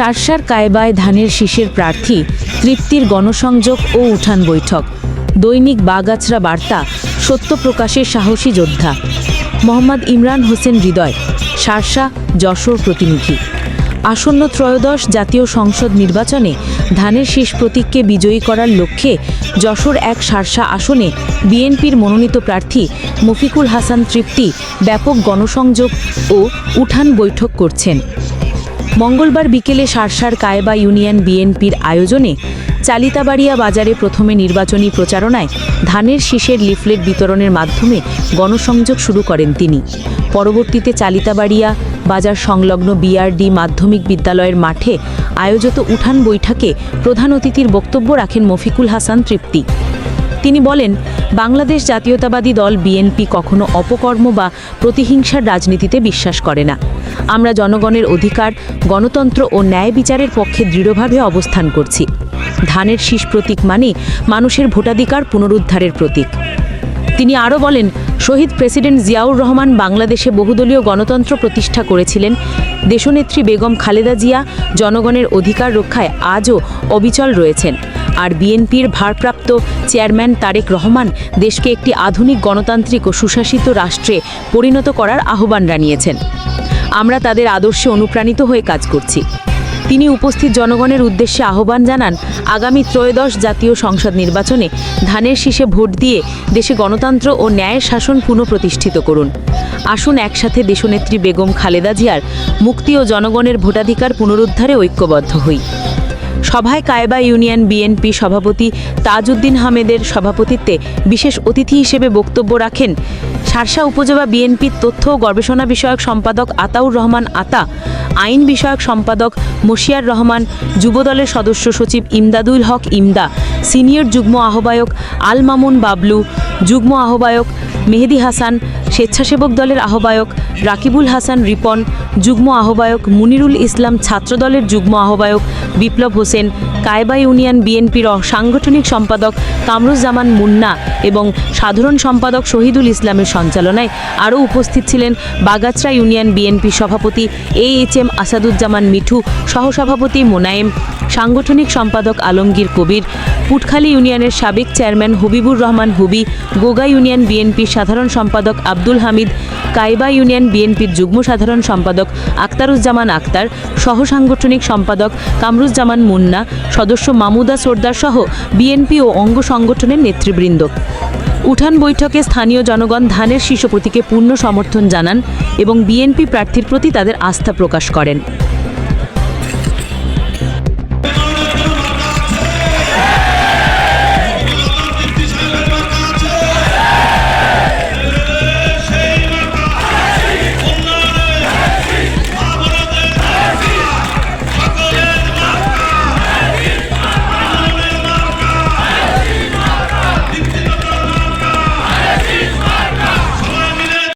সারসার কায়বায় ধানের শীষের প্রার্থী, তৃপ্তির গণসংযোগ ও উঠান বৈঠক। দৈনিক বাগাছড়া বার্তা, সত্য প্রকাশের সাহসী যোদ্ধা। মোহাম্মদ ইমরান হোসেন হৃদয় সারসা যশোর প্রতিনিধি। আসন্ন ত্রয়োদশ জাতীয় সংসদ নির্বাচনে ধানের শীষ প্রতীককে বিজয়ী করার লক্ষ্যে যশোর এক সারসা আসনে বিএনপির মনোনীত প্রার্থী মফিকুল হাসান তৃপ্তি ব্যাপক গণসংযোগ ও উঠান বৈঠক করছেন। মঙ্গলবার বিকেলে সারসার কায়বা ইউনিয়ন বিএনপির আয়োজনে চালিতাবাড়িয়া বাজারে প্রথমে নির্বাচনী প্রচারণায় ধানের শীষের লিফলেট বিতরণের মাধ্যমে গণসংযোগ শুরু করেন তিনি। পরবর্তীতে চালিতাবাড়িয়া বাজার সংলগ্ন বিআরডি মাধ্যমিক বিদ্যালয়ের মাঠে আয়োজিত উঠান বৈঠকে প্রধান অতিথির বক্তব্য রাখেন মফিকুল হাসান তৃপ্তি। তিনি বলেন বাংলাদেশ জাতীয়তাবাদী দল বিএনপি কখনো অপকর্ম বা প্রতিহিংসার রাজনীতিতে বিশ্বাস করে না। আমরা জনগণের অধিকার, গণতন্ত্র ও ন্যায় বিচারের পক্ষে দৃঢ়ভাবে অবস্থান করছি। ধানের শীষ প্রতীক মানে মানুষের ভোটাধিকার পুনরুদ্ধারের প্রতীক। তিনি আরও বলেন, শহীদ প্রেসিডেন্ট জিয়াউর রহমান বাংলাদেশে বহুদলীয় গণতন্ত্র প্রতিষ্ঠা করেছিলেন। দেশনেত্রী বেগম খালেদা জিয়া জনগণের অধিকার রক্ষায় আজও অবিচল রয়েছেন। আর বিএনপির ভারপ্রাপ্ত চেয়ারম্যান তারেক রহমান দেশকে একটি আধুনিক গণতান্ত্রিক ও সুশাসিত রাষ্ট্রে পরিণত করার আহ্বান জানিয়েছেন। আমরা তাদের আদর্শে অনুপ্রাণিত হয়ে কাজ করছি। তিনি উপস্থিত জনগণের উদ্দেশ্যে আহ্বান জানান, আগামী ত্রয়োদশ জাতীয় সংসদ নির্বাচনে ধানের শীষে ভোট দিয়ে দেশে গণতন্ত্র ও ন্যায়ের শাসন পুনঃপ্রতিষ্ঠিত করুন। আসুন একসাথে দেশনেত্রী বেগম খালেদা জিয়ার মুক্তি ও জনগণের ভোটাধিকার পুনরুদ্ধারে ঐক্যবদ্ধ হই। সভায় কায়বা ইউনিয়ন বিএনপি সভাপতি তাজউদ্দিন হামেদের সভাপতিত্বে বিশেষ অতিথি হিসেবে বক্তব্য রাখেন সারসা উপজেলা বিএনপির তথ্য ও গবেষণা বিষয়ক সম্পাদক আতাউর রহমান আতা, আইন বিষয়ক সম্পাদক মশিয়ার রহমান, যুবদলের সদস্য সচিব ইমদাদুল হক ইমদা, সিনিয়র যুগ্ম আহ্বায়ক আল মামুন বাবলু, যুগ্ম আহ্বায়ক মেহেদি হাসান স্বেচ্ছাসেবক দলের আহ্বায়ক রাকিবুল হাসান রিপন, যুগ্ম আহ্বায়ক মুনিরুল ইসলাম, ছাত্রদলের যুগ্ম আহ্বায়ক বিপ্লব হোসেন, কায়বা ইউনিয়ন বিএনপির সাংগঠনিক সম্পাদক কামরুজ্জামান মুন্না এবং সাধারণ সম্পাদক শহীদুল ইসলামের সঞ্চালনায় আরও উপস্থিত ছিলেন বাগাছড়া ইউনিয়ন বিএনপি সভাপতি A H M Asaduzzaman Mithu, সহসভাপতি মোনায়েম সাংগঠনিক সম্পাদক আলমগীর কবির, পুটখালী ইউনিয়নের সাবেক চেয়ারম্যান হবিবুর রহমান হুবি, গোগা ইউনিয়ন বিএনপির সাধারণ সম্পাদক আব্দুল হামিদ কাইবা ইউনিয়ন বিএনপির যুগ্ম সাধারণ সম্পাদক আক্তারুজ্জামান আক্তার সহ সাংগঠনিক সম্পাদক কামরুজ্জামান মুন্না, সদস্য মামুদা সর্দার সহ বিএনপি ও অঙ্গ সংগঠনের নেতৃবৃন্দ। উঠান বৈঠকে স্থানীয় জনগণ ধানের শীর্ষ প্রতীকে পূর্ণ সমর্থন জানান এবং বিএনপি প্রার্থীর প্রতি তাদের আস্থা প্রকাশ করেন।